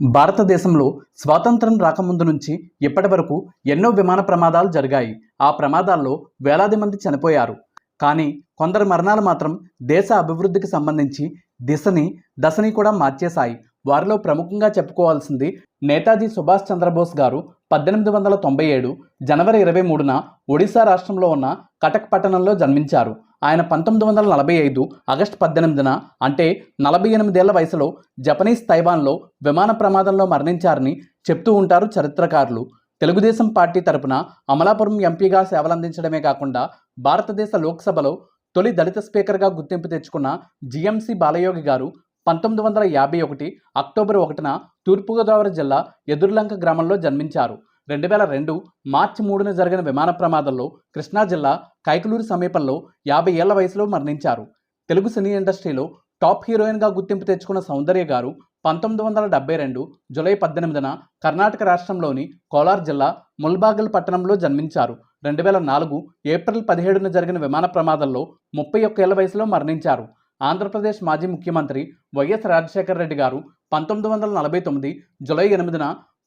భారతదేశంలో స్వాతంత్రం రాకముందు నుంచి ఇప్పటి వరకు ఎన్నో విమాన ప్రమాదాలు జరిగాయి. ఆ ప్రమాదాల్లో వేలాది మంది చనిపోయారు. కానీ కొందరు మరణాలు మాత్రం దేశ అభివృద్ధికి సంబంధించి దిశని దశని కూడా మార్చేశాయి. వారిలో ప్రముఖంగా చెప్పుకోవాల్సింది నేతాజీ సుభాష్ చంద్రబోస్ గారు పద్దెనిమిది వందల తొంభై ఏడు జనవరి ఇరవై మూడున ఒడిశా రాష్ట్రంలో ఉన్న కటక్ పట్టణంలో జన్మించారు. ఆయన పంతొమ్మిది వందల నలభై ఐదు ఆగస్టు పద్దెనిమిదిన అంటే నలభై ఎనిమిదేళ్ళ వయసులో జపనీస్ తైవాన్లో విమాన ప్రమాదంలో మరణించారని చెప్తూ ఉంటారు చరిత్రకారులు. తెలుగుదేశం పార్టీ తరపున అమలాపురం ఎంపీగా సేవలందించడమే కాకుండా భారతదేశ లోక్సభలో తొలి దళిత స్పీకర్గా గుర్తింపు తెచ్చుకున్న జిఎంసి బాలయోగి గారు పంతొమ్మిది వందల యాభై ఒకటి అక్టోబర్ ఒకటిన తూర్పుగోదావరి జిల్లా ఎదుర్లంక గ్రామంలో జన్మించారు. రెండు వేల రెండు మార్చి మూడున జరిగిన విమాన ప్రమాదంలో కృష్ణా జిల్లా కైకలూరు సమీపంలో యాభై ఏళ్ళ వయసులో మరణించారు. తెలుగు సినీ ఇండస్ట్రీలో టాప్ హీరోయిన్గా గుర్తింపు తెచ్చుకున్న సౌందర్య గారు పంతొమ్మిది వందల డెబ్బై రెండు జూలై పద్దెనిమిదిన కర్ణాటక రాష్ట్రంలోని కోలార్ జిల్లా ముల్బాగల్ పట్టణంలో జన్మించారు. రెండు వేల నాలుగు ఏప్రిల్ పదిహేడున జరిగిన విమాన ప్రమాదంలో ముప్పై ఒక్క ఏళ్ళ వయసులో మరణించారు. ఆంధ్రప్రదేశ్ మాజీ ముఖ్యమంత్రి వైఎస్ రాజశేఖర రెడ్డి గారు పంతొమ్మిది వందల నలభై తొమ్మిది జులై ఎనిమిదిన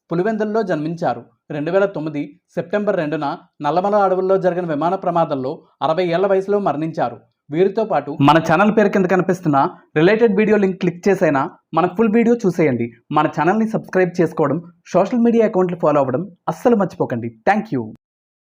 పులివెందుల్లో జన్మించారు. రెండు వేల తొమ్మిది సెప్టెంబర్ రెండున నల్లమల అడవుల్లో జరిగిన విమాన ప్రమాదంలో అరవై ఏళ్ళ వయసులో మరణించారు. వీరితో పాటు మన ఛానల్ పేరు కింద కనిపిస్తున్న రిలేటెడ్ వీడియో లింక్ క్లిక్ చేసైనా మన ఫుల్ వీడియో చూసేయండి. మన ఛానల్ని సబ్స్క్రైబ్ చేసుకోవడం సోషల్ మీడియా అకౌంట్లు ఫాలో అవ్వడం అస్సలు మర్చిపోకండి. Thank you